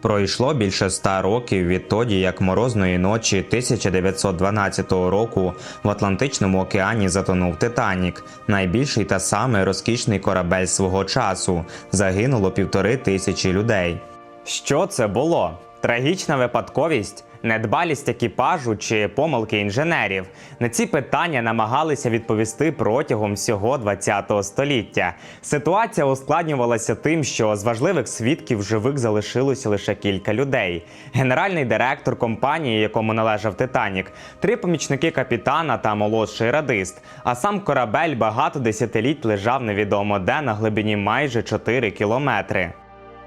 Пройшло більше ста років відтоді, як морозної ночі 1912 року в Атлантичному океані затонув Титанік, найбільший та самий розкішний корабель свого часу. Загинуло півтори тисячі людей. Що це було? Трагічна випадковість, недбалість екіпажу чи помилки інженерів? На ці питання намагалися відповісти протягом всього ХХ століття. Ситуація ускладнювалася тим, що з важливих свідків живих залишилося лише кілька людей: генеральний директор компанії, якому належав Титанік, три помічники капітана та молодший радист. А сам корабель багато десятиліть лежав невідомо де на глибині майже 4 кілометри.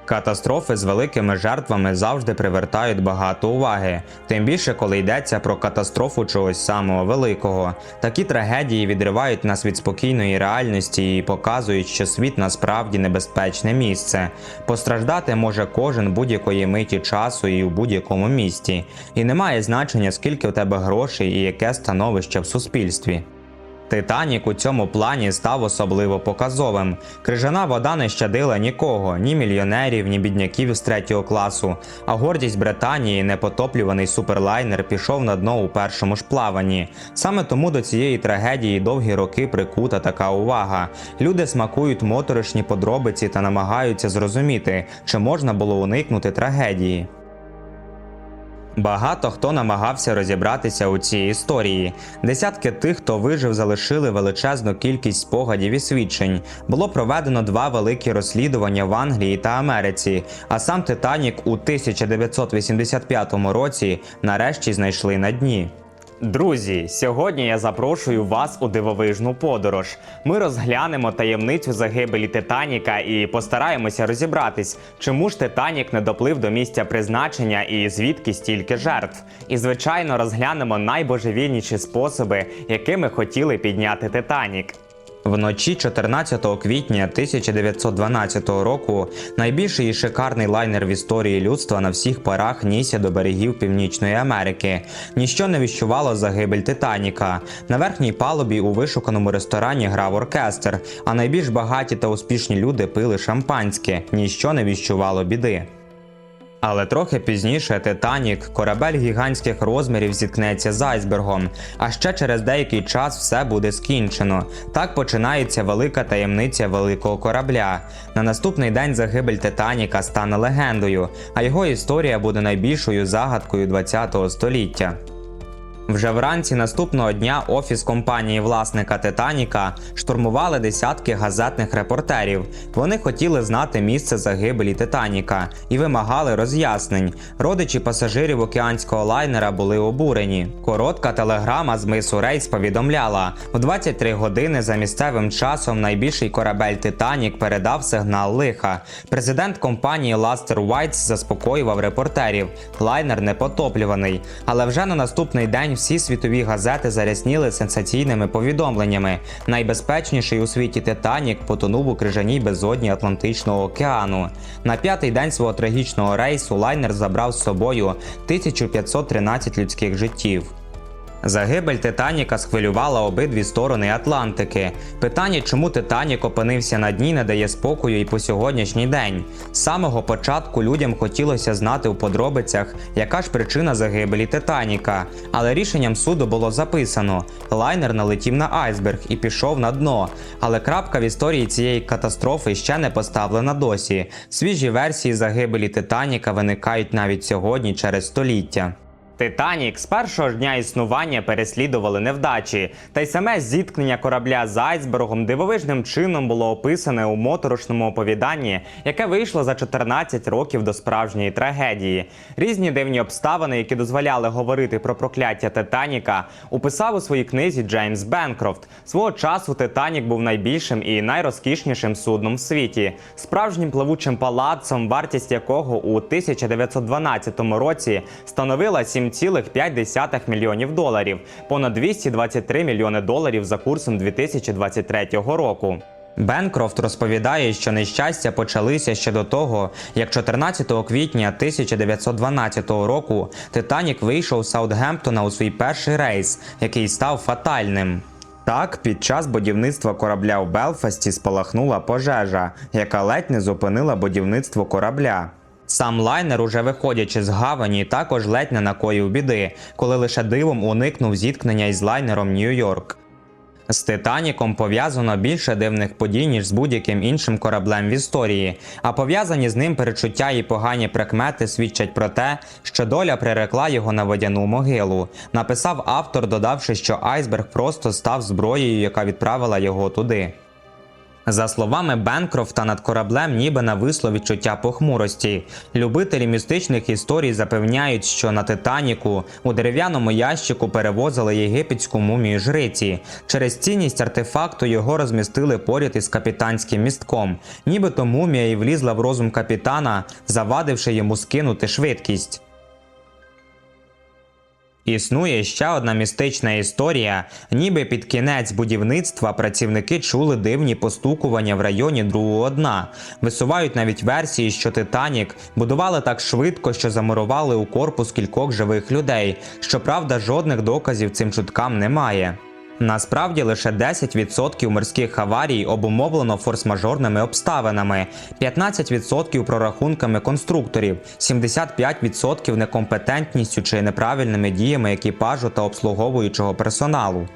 Катастрофи з великими жертвами завжди привертають багато уваги, тим більше, коли йдеться про катастрофу чогось самого великого. Такі трагедії відривають нас від спокійної реальності і показують, що світ насправді небезпечне місце. Постраждати може кожен будь-якої миті часу і у будь-якому місті. І немає значення, скільки у тебе грошей і яке становище в суспільстві. Титанік у цьому плані став особливо показовим. Крижана вода не щадила нікого, ні мільйонерів, ні бідняків з третього класу. А гордість Британії, непотоплюваний суперлайнер, пішов на дно у першому ж плаванні. Саме тому до цієї трагедії довгі роки прикута така увага. Люди смакують моторошні подробиці та намагаються зрозуміти, чи можна було уникнути трагедії. Багато хто намагався розібратися у цій історії. Десятки тих, хто вижив, залишили величезну кількість спогадів і свідчень. Було проведено два великі розслідування в Англії та Америці. А сам Титанік у 1985 році нарешті знайшли на дні. Друзі, сьогодні я запрошую вас у дивовижну подорож. Ми розглянемо таємницю загибелі Титаніка і постараємося розібратись, чому ж Титанік не доплив до місця призначення і звідки стільки жертв. І звичайно розглянемо найбожевільніші способи, якими хотіли підняти Титанік. Вночі 14 квітня 1912 року найбільший і шикарний лайнер в історії людства на всіх парах нісся до берегів Північної Америки. Ніщо не віщувало загибель Титаніка. На верхній палубі у вишуканому ресторані грав оркестр, а найбільш багаті та успішні люди пили шампанське. Ніщо не віщувало біди. Але трохи пізніше Титанік, корабель гігантських розмірів, зіткнеться з айсбергом. А ще через деякий час все буде скінчено. Так починається велика таємниця великого корабля. На наступний день загибель Титаніка стане легендою, а його історія буде найбільшою загадкою ХХ століття. Вже вранці наступного дня офіс компанії власника Титаніка штурмували десятки газетних репортерів. Вони хотіли знати місце загибелі Титаніка і вимагали роз'яснень. Родичі пасажирів океанського лайнера були обурені. Коротка телеграма з мису Рейс повідомляла: у 23 години за місцевим часом найбільший корабель Титанік передав сигнал лиха. Президент компанії Ластер Уайтс заспокоював репортерів. Лайнер не потоплюваний. Але вже на наступний день всі світові газети зарясніли сенсаційними повідомленнями. Найбезпечніший у світі Титанік потонув у крижаній безодні Атлантичного океану. На п'ятий день свого трагічного рейсу лайнер забрав з собою 1513 людських життів. Загибель Титаніка схвилювала обидві сторони Атлантики. Питання, чому Титанік опинився на дні, не дає спокою і по сьогоднішній день. З самого початку людям хотілося знати у подробицях, яка ж причина загибелі Титаніка. Але рішенням суду було записано: лайнер налетів на айсберг і пішов на дно. Але крапка в історії цієї катастрофи ще не поставлена досі. Свіжі версії загибелі Титаніка виникають навіть сьогодні через століття. Титанік з першого ж дня існування переслідували невдачі, та й саме зіткнення корабля з айсбергом дивовижним чином було описане у моторошному оповіданні, яке вийшло за 14 років до справжньої трагедії. Різні дивні обставини, які дозволяли говорити про прокляття Титаніка, описав у своїй книзі Джеймс Бенкрофт. Свого часу Титанік був найбільшим і найрозкішнішим судном в світі, справжнім плавучим палацом, вартість якого у 1912 році становила 7,5 мільйонів доларів, понад 223 мільйони доларів за курсом 2023 року. Бенкрофт розповідає, що нещастя почалися ще до того, як 14 квітня 1912 року Титанік вийшов з Саутгемптона у свій перший рейс, який став фатальним. Так, під час будівництва корабля в Белфасті спалахнула пожежа, яка ледь не зупинила будівництво корабля. Сам лайнер, уже виходячи з гавані, також ледь не накоїв біди, коли лише дивом уникнув зіткнення із лайнером Нью-Йорк. З Титаніком пов'язано більше дивних подій, ніж з будь-яким іншим кораблем в історії, а пов'язані з ним перечуття і погані прикмети свідчать про те, що доля прирекла його на водяну могилу. Написав автор, додавши, що айсберг просто став зброєю, яка відправила його туди. За словами Бенкрофта, над кораблем ніби нависло відчуття похмурості. Любителі містичних історій запевняють, що на Титаніку у дерев'яному ящику перевозили єгипетську мумію жриці. Через цінність артефакту його розмістили поряд із капітанським містком. Нібито мумія і влізла в розум капітана, завадивши йому скинути швидкість. Існує ще одна містична історія. Ніби під кінець будівництва працівники чули дивні постукування в районі другого дна. Висувають навіть версії, що Титанік будували так швидко, що замурували у корпус кількох живих людей. Щоправда, жодних доказів цим чуткам немає. Насправді лише 10% морських аварій обумовлено форс-мажорними обставинами, 15% прорахунками конструкторів, 75% некомпетентністю чи неправильними діями екіпажу та обслуговуючого персоналу.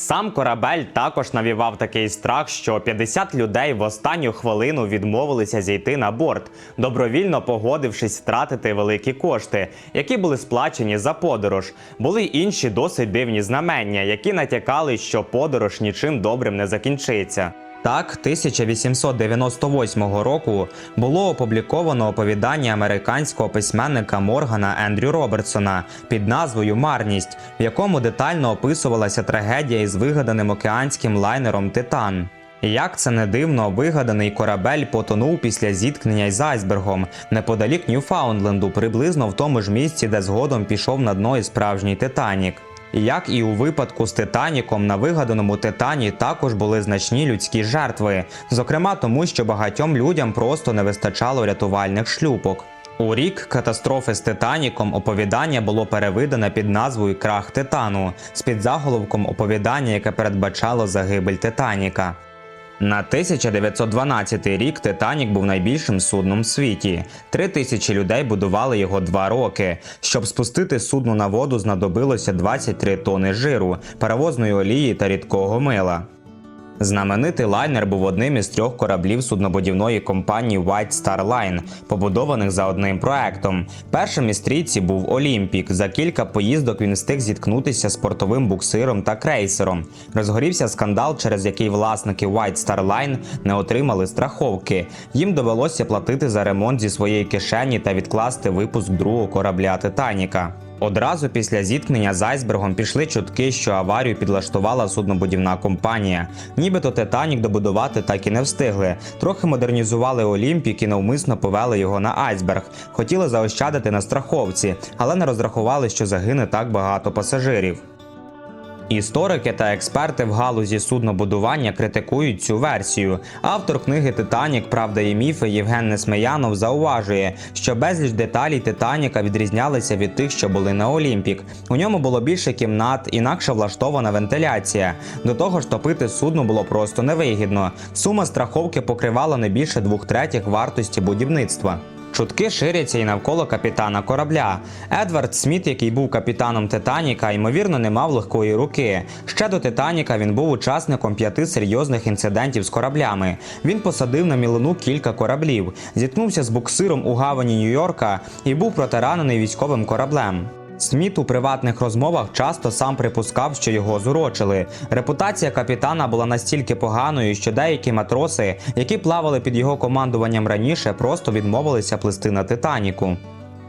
Сам корабель також навівав такий страх, що 50 людей в останню хвилину відмовилися зійти на борт, добровільно погодившись втратити великі кошти, які були сплачені за подорож. Були інші досить дивні знамення, які натякали, що подорож нічим добрим не закінчиться. Так, 1898 року було опубліковано оповідання американського письменника Моргана Ендрю Робертсона під назвою Марність, в якому детально описувалася трагедія із вигаданим океанським лайнером Титан. Як це не дивно, вигаданий корабель потонув після зіткнення із айсбергом неподалік Ньюфаундленду, приблизно в тому ж місці, де згодом пішов на дно і справжній Титанік. Як і у випадку з Титаніком, на вигаданому Титані також були значні людські жертви, зокрема тому, що багатьом людям просто не вистачало рятувальних шлюпок. У рік катастрофи з Титаніком оповідання було перевидане під назвою Крах Титану з підзаголовком оповідання, яке передбачало загибель Титаніка. На 1912 рік Титанік був найбільшим судном в світі. Три тисячі людей будували його два роки. Щоб спустити судно на воду, знадобилося 23 тони жиру, паровозної олії та рідкого мила. Знаменитий лайнер був одним із трьох кораблів суднобудівної компанії White Star Line, побудованих за одним проектом. Першим із трійці був Олімпік. За кілька поїздок він встиг зіткнутися з портовим буксиром та крейсером. Розгорівся скандал, через який власники White Star Line не отримали страховки. Їм довелося платити за ремонт зі своєї кишені та відкласти випуск другого корабля Титаніка. Одразу після зіткнення з айсбергом пішли чутки, що аварію підлаштувала суднобудівна компанія. Нібито Титанік добудувати так і не встигли. Трохи модернізували Олімпік і навмисно повели його на айсберг. Хотіли заощадити на страховці, але не розрахували, що загине так багато пасажирів. Історики та експерти в галузі суднобудування критикують цю версію. Автор книги Титанік, Правда і міфи Євген Несмеянов зауважує, що безліч деталей Титаніка відрізнялися від тих, що були на Олімпік. У ньому було більше кімнат, інакше влаштована вентиляція. До того ж, топити судно було просто невигідно. Сума страховки покривала не більше двох третіх вартості будівництва. Чутки ширяться і навколо капітана корабля. Едвард Сміт, який був капітаном Титаніка, ймовірно, не мав легкої руки. Ще до Титаніка він був учасником п'яти серйозних інцидентів з кораблями. Він посадив на мілину кілька кораблів, зіткнувся з буксиром у гавані Нью-Йорка і був протаранений військовим кораблем. Сміт у приватних розмовах часто сам припускав, що його зурочили. Репутація капітана була настільки поганою, що деякі матроси, які плавали під його командуванням раніше, просто відмовилися плисти на Титаніку.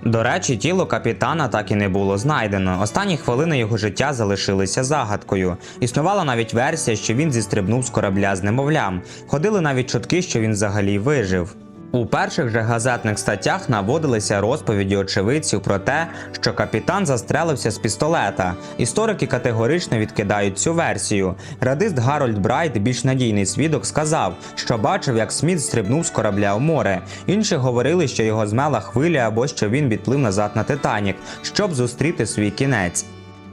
До речі, тіло капітана так і не було знайдено. Останні хвилини його життя залишилися загадкою. Існувала навіть версія, що він зістрибнув з корабля з немовлям. Ходили навіть чутки, що він взагалі вижив. У перших же газетних статтях наводилися розповіді очевидців про те, що капітан застрелився з пістолета. Історики категорично відкидають цю версію. Радист Гарольд Брайт, більш надійний свідок, сказав, що бачив, як Сміт стрибнув з корабля в море. Інші говорили, що його змела хвиля або що він відплив назад на Титанік, щоб зустріти свій кінець.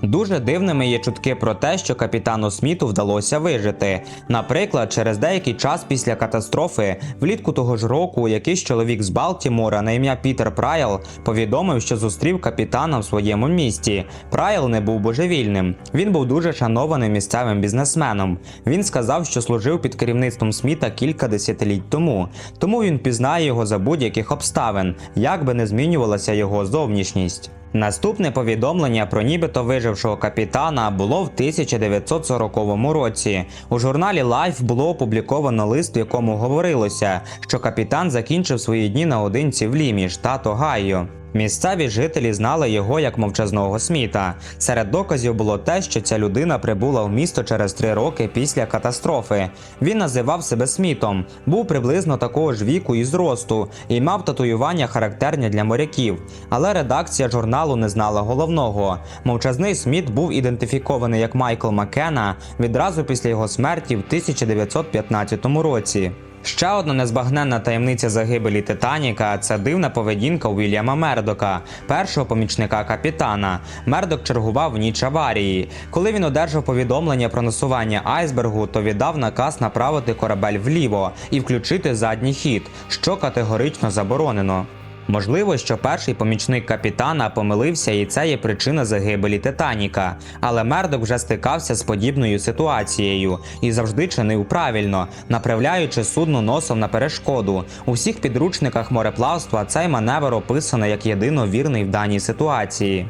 Дуже дивними є чутки про те, що капітану Сміту вдалося вижити. Наприклад, через деякий час після катастрофи, влітку того ж року, якийсь чоловік з Балтімора на ім'я Пітер Прайл повідомив, що зустрів капітана в своєму місті. Прайл не був божевільним. Він був дуже шанованим місцевим бізнесменом. Він сказав, що служив під керівництвом Сміта кілька десятиліть тому. Тому він пізнає його за будь-яких обставин, як би не змінювалася його зовнішність. Наступне повідомлення про нібито вижившого капітана було в 1940 році. У журналі Life було опубліковано лист, в якому говорилося, що капітан закінчив свої дні наодинці в Лімі, штат Огайо. Місцеві жителі знали його як мовчазного Сміта. Серед доказів було те, що ця людина прибула в місто через три роки після катастрофи. Він називав себе Смітом, був приблизно такого ж віку і зросту, і мав татуювання характерні для моряків. Але редакція журналу не знала головного. Мовчазний Сміт був ідентифікований як Майкл Маккена відразу після його смерті в 1915 році. Ще одна незбагненна таємниця загибелі Титаніка це дивна поведінка Уільяма Мердока, першого помічника капітана. Мердок чергував в ніч аварії. Коли він одержав повідомлення про насування айсбергу, то віддав наказ направити корабель вліво і включити задній хід, що категорично заборонено. Можливо, що перший помічник капітана помилився, і це є причина загибелі Титаніка. Але Мердок вже стикався з подібною ситуацією і завжди чинив правильно, направляючи судно носом на перешкоду. У всіх підручниках мореплавства цей маневр описано як єдино вірний в даній ситуації.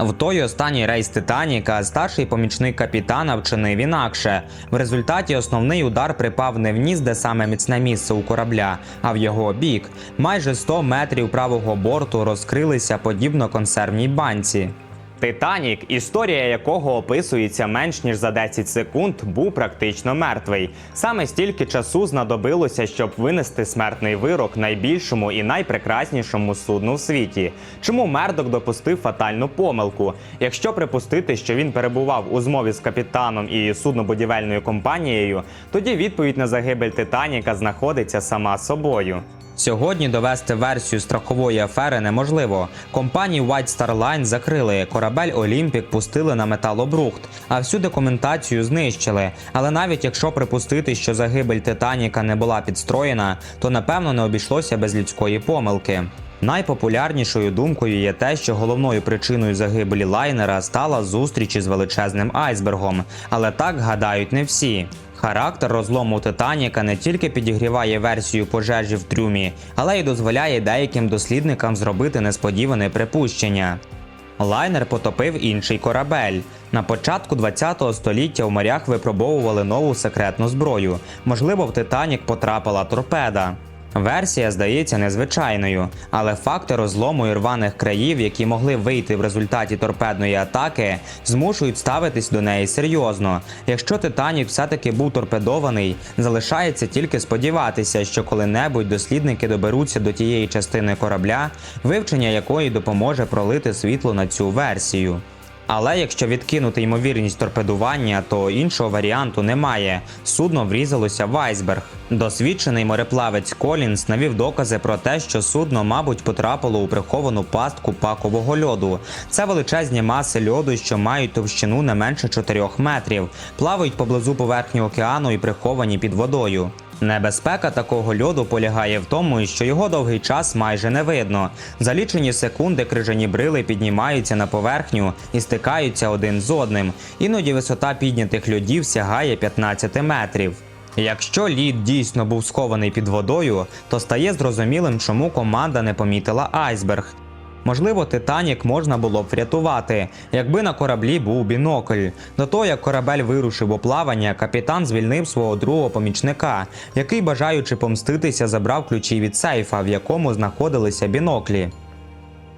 В той останній рейс Титаніка старший помічник капітана вчинив інакше. В результаті основний удар припав не в ніс, де саме міцне місце у корабля, а в його бік. Майже 100 метрів правого борту розкрилися подібно консервній банці. Титанік, історія якого описується менш ніж за 10 секунд, був практично мертвий. Саме стільки часу знадобилося, щоб винести смертний вирок найбільшому і найпрекраснішому судну в світі. Чому Мердок допустив фатальну помилку? Якщо припустити, що він перебував у змові з капітаном і суднобудівельною компанією, тоді відповідь на загибель Титаніка знаходиться сама собою. Сьогодні довести версію страхової афери неможливо. Компанії White Star Line закрили, корабель Олімпік пустили на металобрухт, а всю документацію знищили. Але навіть якщо припустити, що загибель Титаніка не була підстроєна, то напевно не обійшлося без людської помилки. Найпопулярнішою думкою є те, що головною причиною загибелі лайнера стала зустріч із величезним айсбергом, але так гадають не всі. Характер розлому Титаніка не тільки підігріває версію пожежі в трюмі, але й дозволяє деяким дослідникам зробити несподіване припущення. Лайнер потопив інший корабель. На початку 20 століття в морях випробовували нову секретну зброю. Можливо, в Титанік потрапила торпеда. Версія здається незвичайною, але факти розлому і рваних країв, які могли вийти в результаті торпедної атаки, змушують ставитись до неї серйозно. Якщо Титанік все-таки був торпедований, залишається тільки сподіватися, що коли-небудь дослідники доберуться до тієї частини корабля, вивчення якої допоможе пролити світло на цю версію. Але якщо відкинути ймовірність торпедування, то іншого варіанту немає. Судно врізалося в айсберг. Досвідчений мореплавець Колінс навів докази про те, що судно, мабуть, потрапило у приховану пастку пакового льоду. Це величезні маси льоду, що мають товщину не менше 4 метрів, плавають поблизу поверхні океану і приховані під водою. Небезпека такого льоду полягає в тому, що його довгий час майже не видно. За лічені секунди крижані брили піднімаються на поверхню і стикаються один з одним. Іноді висота піднятих льодів сягає 15 метрів. Якщо лід дійсно був схований під водою, то стає зрозумілим, чому команда не помітила айсберг. Можливо, Титанік можна було б врятувати, якби на кораблі був бінокль. До того, як корабель вирушив у плавання, капітан звільнив свого другого помічника, який, бажаючи помститися, забрав ключі від сейфа, в якому знаходилися біноклі.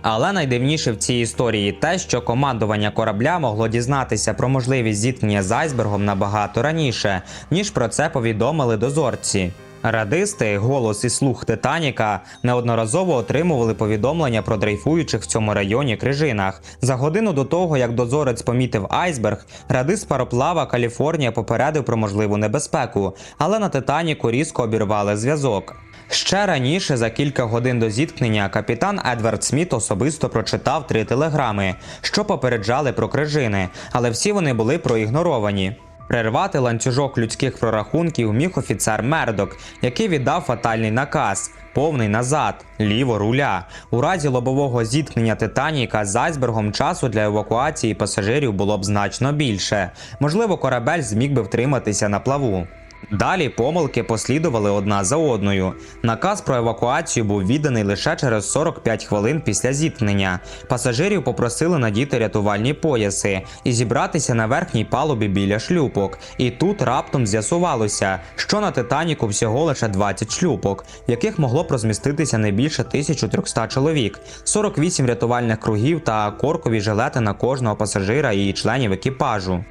Але найдивніше в цій історії те, що командування корабля могло дізнатися про можливість зіткнення з айсбергом набагато раніше, ніж про це повідомили дозорці. Радисти, голос і слух Титаніка неодноразово отримували повідомлення про дрейфуючих в цьому районі крижинах. За годину до того, як дозорець помітив айсберг, радист пароплава Каліфорнія попередив про можливу небезпеку, але на Титаніку різко обірвали зв'язок. Ще раніше, за кілька годин до зіткнення, капітан Едвард Сміт особисто прочитав три телеграми, що попереджали про крижини, але всі вони були проігноровані. Прервати ланцюжок людських прорахунків міг офіцер Мердок, який віддав фатальний наказ повний назад, ліво руля. У разі лобового зіткнення Титаніка з айсбергом часу для евакуації пасажирів було б значно більше. Можливо, корабель зміг би втриматися на плаву. Далі помилки послідували одна за одною. Наказ про евакуацію був відданий лише через 45 хвилин після зіткнення. Пасажирів попросили надіти рятувальні пояси і зібратися на верхній палубі біля шлюпок. І тут раптом з'ясувалося, що на Титаніку всього лише 20 шлюпок, в яких могло б розміститися не більше 1300 чоловік, 48 рятувальних кругів та коркові жилети на кожного пасажира і членів екіпажу.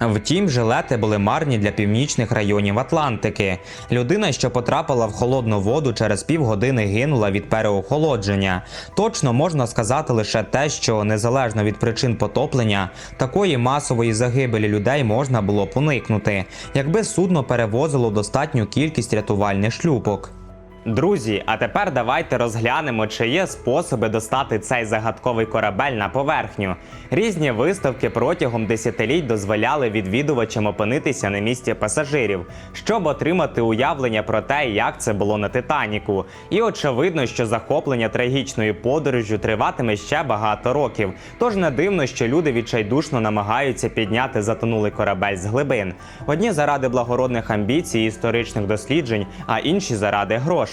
Втім, жилети були марні для північних районів Атлантики. Людина, що потрапила в холодну воду, через півгодини гинула від переохолодження. Точно можна сказати лише те, що незалежно від причин потоплення, такої масової загибелі людей можна було б уникнути, якби судно перевозило достатню кількість рятувальних шлюпок. Друзі, а тепер давайте розглянемо, чи є способи достати цей загадковий корабель на поверхню. Різні виставки протягом десятиліть дозволяли відвідувачам опинитися на місці пасажирів, щоб отримати уявлення про те, як це було на Титаніку. І очевидно, що захоплення трагічною подорожжю триватиме ще багато років. Тож не дивно, що люди відчайдушно намагаються підняти затонулий корабель з глибин. Одні заради благородних амбіцій і історичних досліджень, а інші заради грошей.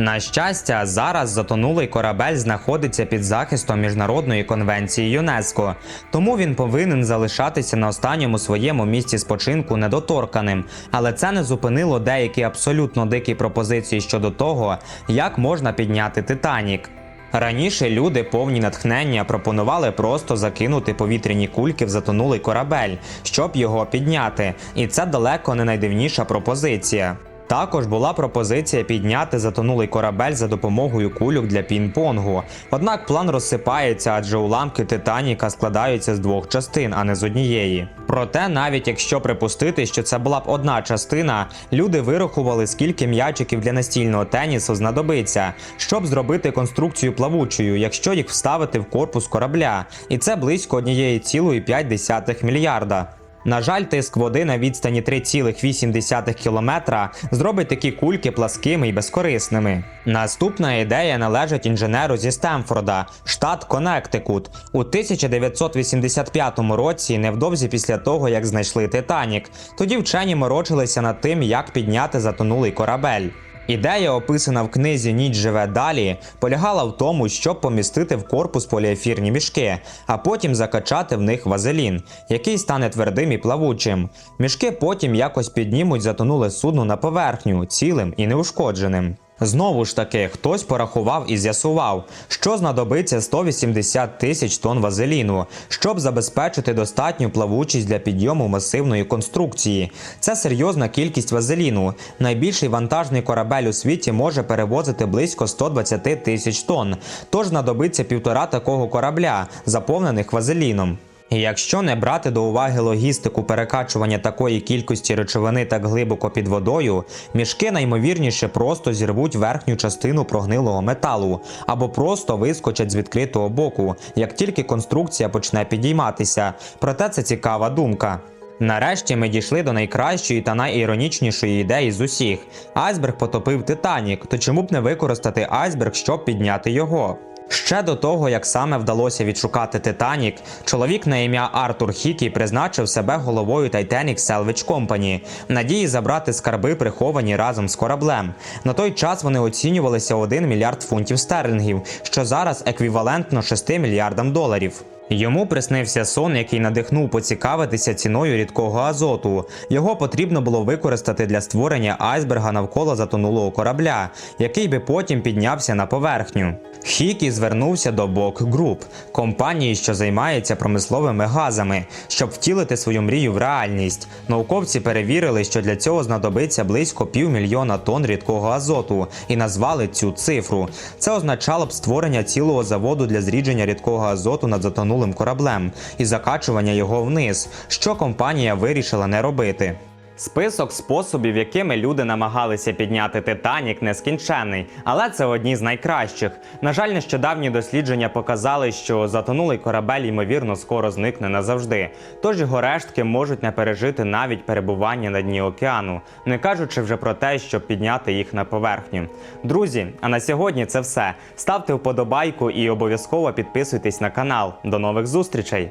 На щастя, зараз затонулий корабель знаходиться під захистом міжнародної конвенції ЮНЕСКО, тому він повинен залишатися на останньому своєму місці спочинку недоторканим. Але це не зупинило деякі абсолютно дикі пропозиції щодо того, як можна підняти Титанік. Раніше люди, повні натхнення, пропонували просто закинути повітряні кульки в затонулий корабель, щоб його підняти, і це далеко не найдивніша пропозиція. Також була пропозиція підняти затонулий корабель за допомогою кульок для пінг-понгу. Однак план розсипається, адже уламки Титаніка складаються з двох частин, а не з однієї. Проте, навіть якщо припустити, що це була б одна частина, люди вирахували, скільки м'ячиків для настільного тенісу знадобиться, щоб зробити конструкцію плавучою, якщо їх вставити в корпус корабля, і це близько 1,5 мільярда. На жаль, тиск води на відстані 3,8 кілометра зробить такі кульки пласкими і безкорисними. Наступна ідея належить інженеру зі Стемфорда, штат Коннектикут. У 1985 році, невдовзі після того, як знайшли Титанік, тоді вчені морочилися над тим, як підняти затонулий корабель. Ідея, описана в книзі Ніч живе далі, полягала в тому, щоб помістити в корпус поліефірні мішки, а потім закачати в них вазелін, який стане твердим і плавучим. Мішки потім якось піднімуть затонуле судно на поверхню, цілим і неушкодженим. Знову ж таки, хтось порахував і з'ясував, що знадобиться 180 тисяч тонн вазеліну, щоб забезпечити достатню плавучість для підйому масивної конструкції. Це серйозна кількість вазеліну. Найбільший вантажний корабель у світі може перевозити близько 120 тисяч тонн, тож знадобиться півтора такого корабля, заповнених вазеліном. Якщо не брати до уваги логістику перекачування такої кількості речовини так глибоко під водою, мішки наймовірніше просто зірвуть верхню частину прогнилого металу або просто вискочать з відкритого боку, як тільки конструкція почне підійматися. Проте це цікава думка. Нарешті ми дійшли до найкращої та найіронічнішої ідеї з усіх. Айсберг потопив Титанік, то чому б не використати айсберг, щоб підняти його? Ще до того, як саме вдалося відшукати Титанік, чоловік на ім'я Артур Хікі призначив себе головою Titanic Salvage Company в надії забрати скарби, приховані разом з кораблем. На той час вони оцінювалися 1 мільярд фунтів стерлінгів, що зараз еквівалентно 6 мільярдам доларів. Йому приснився сон, який надихнув поцікавитися ціною рідкого азоту. Його потрібно було використати для створення айсберга навколо затонулого корабля, який би потім піднявся на поверхню. Хікі звернувся до Бок Груп, компанії, що займається промисловими газами, щоб втілити свою мрію в реальність. Науковці перевірили, що для цього знадобиться близько півмільйона тонн рідкого азоту, і назвали цю цифру. Це означало б створення цілого заводу для зрідження рідкого азоту над затонулим кораблем і закачування його вниз, що компанія вирішила не робити. Список способів, якими люди намагалися підняти Титанік, нескінченний, але це одні з найкращих. На жаль, нещодавні дослідження показали, що затонулий корабель ймовірно скоро зникне назавжди. Тож його рештки можуть не пережити навіть перебування на дні океану, не кажучи вже про те, щоб підняти їх на поверхню. Друзі, а на сьогодні це все. Ставте вподобайку і обов'язково підписуйтесь на канал. До нових зустрічей!